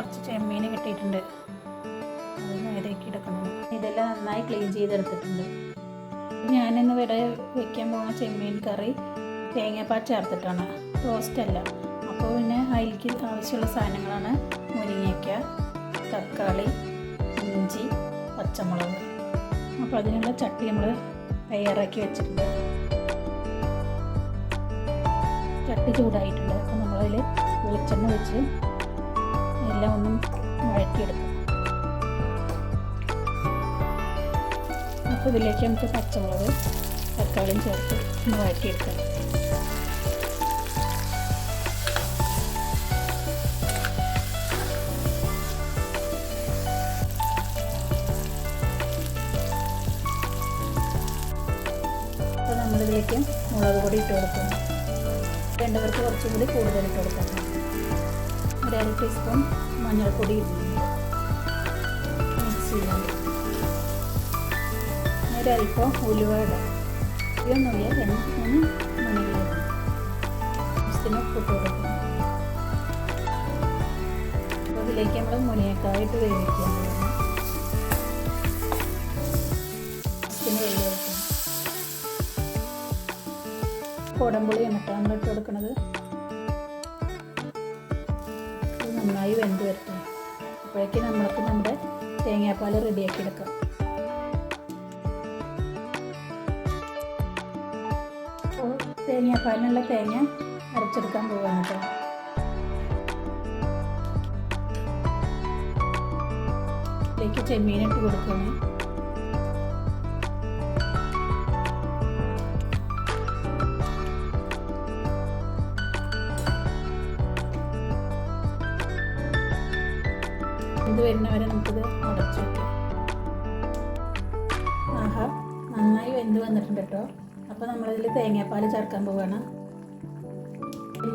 കുറച്ച് ചെമ്മീൻ കിട്ടിയിട്ടുണ്ട്. അത് നേരേക്ക് എടുക്കണം. ഇതെല്ലാം നന്നായി ക്ലീൻ ചെയ്തെടുത്തിട്ടുണ്ട്. ഞാനിന്ന് ഇവിടെ വെക്കാൻ പോകുന്ന ചെമ്മീൻ കറി തേങ്ങാപ്പാൽ ചേർത്തിട്ടാണ്. റോസ്റ്റ് അല്ല. അപ്പോൾ പിന്നെ അതിലേക്ക് ആവശ്യമുള്ള സാധനങ്ങളാണ് മുരിങ്ങയ്ക്ക തക്കാളി ഇഞ്ചി പച്ചമുളക്. അപ്പോൾ അതിനുള്ള ചട്ടി നമ്മൾ തയ്യാറാക്കി വെച്ചിട്ടുണ്ട്. ചട്ടി ചൂടായിട്ടുണ്ട്. അപ്പോൾ നമ്മളതിൽ വെളിച്ചെണ്ണ വെച്ച് വഴറ്റിയെടുക്കും അപ്പോൾ ഇതിലേക്ക് നമുക്ക് പച്ചമുളക് തക്കാളിയും ചേർത്ത് ഒന്ന് വഴറ്റിയെടുക്കാം. അപ്പോൾ നമ്മളിതിലേക്ക് മുളക് പൊടി ഇട്ട് കൊടുക്കും. വേണ്ടവർക്ക് കുറച്ചും കൂടി കൂടുതൽ ഇട്ട് കൊടുക്കാം. ഒരു അര ടീസ്പൂൺ മഞ്ഞൾപ്പൊടി ഇടുന്നുണ്ട് മിക്സ് ഒരൽപ്പം ഒരല്പം ഉലുവ ഇടാം ഇതൊന്നുമില്ല മൂന്ന് മണികളിൽ ആവശ്യത്തിന് ഉപ്പിട്ട് കൊടുക്കും അപ്പോൾ ഇതിലേക്ക് നമ്മൾ മുരിങ്ങക്കായിട്ട് വേവിക്കാൻ വെള്ളം എന്നിട്ട് നമ്മൾ ഇട്ട് കൊടുക്കുന്നത് നന്നായി വെന്ത് വരട്ടെ. അപ്പോഴേക്കും നമ്മൾക്ക് നമ്മുടെ തേങ്ങാപ്പാൽ റെഡിയാക്കി എടുക്കാം. അപ്പോൾ തേങ്ങാപ്പാലിനുള്ള തേങ്ങ അരച്ചെടുക്കാൻ പോവാണ് കേട്ടോ. ചെമ്മീനിട്ട് കൊടുക്കുകയാണ്. ഇത് വരുന്നവരെ നമുക്കിത് അടച്ചു വയ്ക്കാം ആഹാ നന്നായി വെന്ത് വന്നിട്ടുണ്ട് കേട്ടോ. അപ്പോൾ നമ്മളിതിൽ തേങ്ങാപ്പാൽ ചേർക്കാൻ പോവുകയാണ്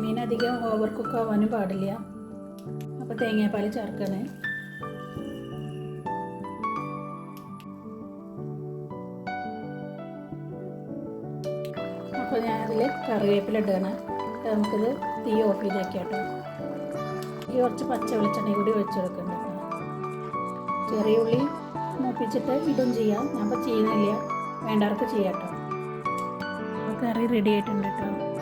മീൻ അധികം ഓവർ കുക്ക് ആവാനും പാടില്ല. അപ്പോൾ തേങ്ങാപ്പാൽ ചേർക്കണേ. അപ്പോൾ ഞാനതിൽ കറിവേപ്പില ഇടുകയാണ്. നമുക്കിത് തീ ഓഫ് ചെയ്ത് കേട്ടോ. ഈ കുറച്ച് പച്ച വെളിച്ചെണ്ണ കൂടി ഒഴിച്ചെടുക്കണം ചെറിയ ഉള്ളി മൂപ്പിച്ചിട്ട് ഇടും ചെയ്യാം. ഞാൻ ഇപ്പോൾ ചെയ്യുന്നില്ല. വേണ്ടവർക്ക് ചെയ്യാം കേട്ടോ. കറി റെഡി ആയിട്ടുണ്ട് കേട്ടോ.